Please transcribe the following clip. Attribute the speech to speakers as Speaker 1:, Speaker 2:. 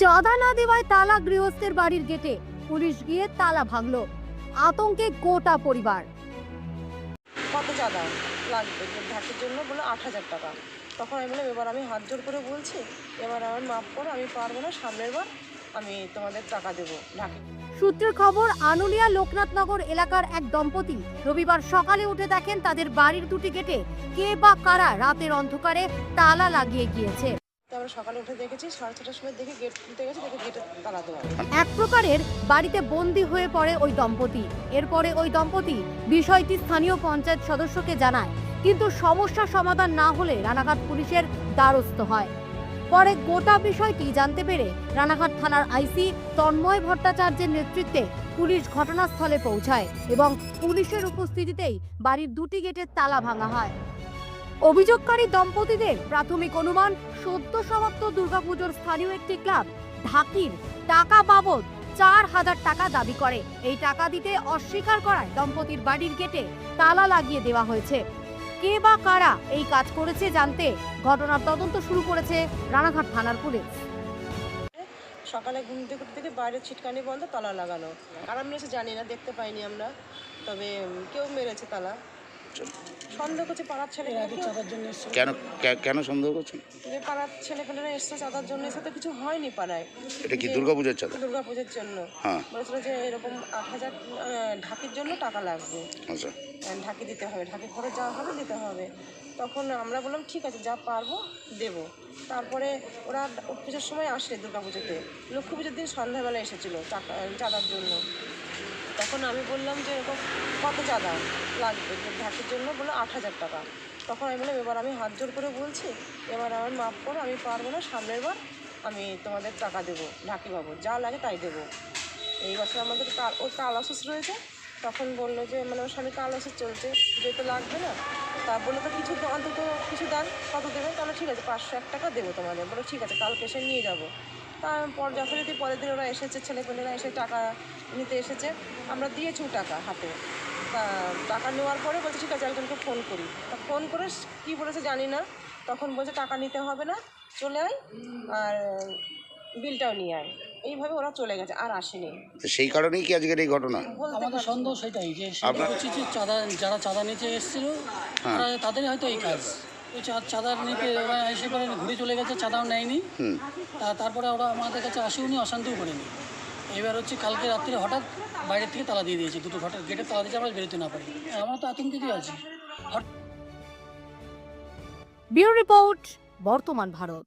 Speaker 1: চাঁদা না দেওয়ায় তালা গৃহস্থের বাড়ির গেটে পুলিশ গিয়ে তালা ভাঙলো। আতঙ্কে গোটা পরিবার।
Speaker 2: কত চাঁদা লাগবে? ঢাকির জন্য বলে আট হাজার টাকা। তখন আমি বললাম এবার আমি হাত জোর করে বলছি এবার আমার মাফ করো আমি পারব না সামনের বার আমি তোমাদের টাকা দেবো ঢাকি।
Speaker 1: সূত্রের খবর আনুলিয়া লোকনাথনগর এলাকার এক দম্পতি রবিবার সকালে উঠে দেখেন তাদের বাড়ির দুটি গেটে কে বা কারা রাতের অন্ধকারে তালা লাগিয়ে গিয়েছে। এক প্রকারের বাড়িতে বন্দি হয়ে পড়ে ওই দম্পতি। এরপরে ওই দম্পতি বিষয়টি স্থানীয় পঞ্চায়েত সদস্যকে জানায়, কিন্তু সমস্যা সমাধান না হলে রানাঘাট পুলিশের দ্বারস্থ হয়। পরে গোটা বিষয়টি জানতে পেরে রানাঘাট থানার আইসি তন্ময় ভট্টাচার্যের নেতৃত্বে পুলিশ ঘটনাস্থলে পৌঁছায় এবং পুলিশের উপস্থিতিতেই বাড়ির দুটি গেটের তালা ভাঙা হয়। অভিযোগকারী দম্পতিদের প্রাথমিক অনুমান, সদ্য সমাপ্ত দুর্গাপুজোর স্থানীয় একটি ক্লাব, ঢাকির টাকা বাবদ চার হাজার টাকা দাবি করে। এই টাকা দিতে অস্বীকার করায় দম্পতির বাড়ির গেটে তালা লাগিয়ে দেওয়া হয়েছে। কে বা কারা এই কাজ করেছে জানতে ঘটনার তদন্ত শুরু করেছে রানাঘাট থানার পুলিশ।
Speaker 2: সকালে ঘুম থেকে থেকে বাইরে ছিটকানি বন্ধ, তালা লাগানো। আর আমি জানি না, দেখতে পাইনি আমরা। তবে কেউ মেরেছে তালা। সন্দেহ করছে পাড়ার ছেলে
Speaker 3: কেন কেন সন্দেহ করছেন?
Speaker 2: যে পাড়ার ছেলেপেলেরা এসছে চাঁদার জন্য এসে তো কিছু হয়নি পাড়ায়।
Speaker 3: এটা কি দুর্গাপূজার চাঁদা?
Speaker 2: জন্য।
Speaker 3: হ্যাঁ।
Speaker 2: বলেছিল যে এরকম আট হাজার ঢাকির জন্য টাকা লাগবে।
Speaker 3: আচ্ছা।
Speaker 2: ঢাকি দিতে হবে ঢাকি খরচ যা হবে দিতে হবে। তখন আমরা বললাম ঠিক আছে যা পারব দেবো। তারপরে ওরা পুজোর সময় আসে দুর্গা পুজোতে লক্ষ্মী পুজোর দিন সন্ধ্যাবেলা এসেছিল টাকা চাঁদার জন্য। তখন আমি বললাম যে এরকম কত চাঁদা লাগবে? ঢাকির জন্য বলল আট হাজার টাকা। তখন আমি বললাম, এবার আমি হাত জোর করে বলছি, এবার আমার মাফ করো, আমি পারব না, সামনের বার আমি তোমাদের টাকা দেবো, ঢাকি পাবো যা লাগে তাই দেবো। এই বছর আমাদের কাল, ওর কাল অসুস্থ রয়েছে। তখন বলল যে মানে ওর স্বামী কাল অসুস্থ চলছে, যেতে লাগবে না। তা বলল, তো কিছু অন্তত কিছু দেন, কত দেবেন? তাহলে ঠিক আছে, পাঁচশো এক টাকা দেবো তোমাদের। বলো ঠিক আছে কাল পেশেন্ট নিয়ে যাব। তারপর যথারীতি পরের দিন ওরা এসেছে ছেলেপেলেরা এসে টাকা নিতে এসেছে। আমরা দিয়েছি টাকা হাতে। তা টাকা নেওয়ার পরে বলছে ঠিক আছে একজনকে ফোন করি। তা ফোন করে কি বলেছে জানি না। তখন বলছে টাকা নিতে হবে না চলে আয় আর বিলটাও নিয়ে আয়। এইভাবে ওরা চলে গেছে আর আসেনি।
Speaker 3: সেই কারণেই কি আজকের এই ঘটনা?
Speaker 4: আমাদের সন্দেহ সেটাই যে হচ্ছে যে চাঁদা যারা চাঁদা নিতে এসেছিল
Speaker 3: হ্যাঁ।
Speaker 4: তারা তাদেরই হয়তো এই কাজ। ওই চাঁদা নিতে ওরা এসে করে ঘুরে চলে গেছে চাঁদাও নেয়নি। তা তারপরে ওরা আমাদের কাছে আসেওনি অশান্তিও করেনি। এবার হচ্ছে কালকে রাত্রে হঠাৎ বাইরের থেকে তালা দিয়ে দিয়েছে দুটো হঠাৎ গেটে তালা দিয়েছে আমরা বেরোতে না পারি। আমরা তো আতঙ্কিতই আছি। হঠাৎ
Speaker 1: ব্যুরো রিপোর্ট বর্তমান ভারত।